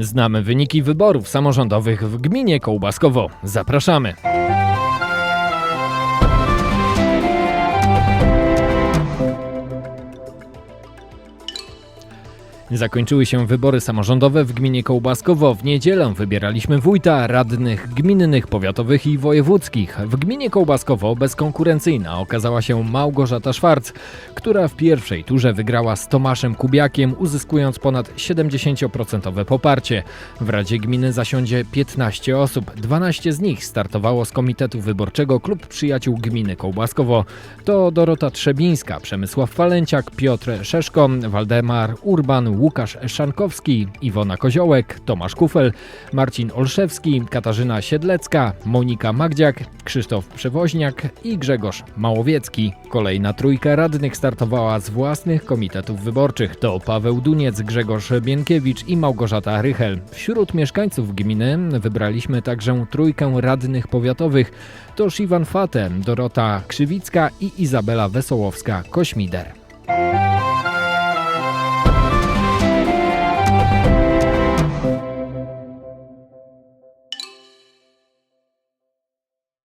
Znamy wyniki wyborów samorządowych w gminie Kołbaskowo. Zapraszamy. Zakończyły się wybory samorządowe w gminie Kołbaskowo. W niedzielę wybieraliśmy wójta, radnych gminnych, powiatowych i wojewódzkich. W gminie Kołbaskowo bezkonkurencyjna okazała się Małgorzata Szwarc, która w pierwszej turze wygrała z Tomaszem Kubiakiem, uzyskując ponad 70% poparcie. W Radzie Gminy zasiądzie 15 osób. 12 z nich startowało z Komitetu Wyborczego Klub Przyjaciół Gminy Kołbaskowo. To Dorota Trzebińska, Przemysław Falenciak, Piotr Szeszko, Waldemar Urban, Łukasz Szankowski, Iwona Koziołek, Tomasz Kufel, Marcin Olszewski, Katarzyna Siedlecka, Monika Magdziak, Krzysztof Przewoźniak i Grzegorz Małowiecki. Kolejna trójka radnych startowała z własnych komitetów wyborczych. To Paweł Duniec, Grzegorz Bienkiewicz i Małgorzata Rychel. Wśród mieszkańców gminy wybraliśmy także trójkę radnych powiatowych. To Iwan Fatem, Dorota Krzywicka i Izabela Wesołowska-Kośmider.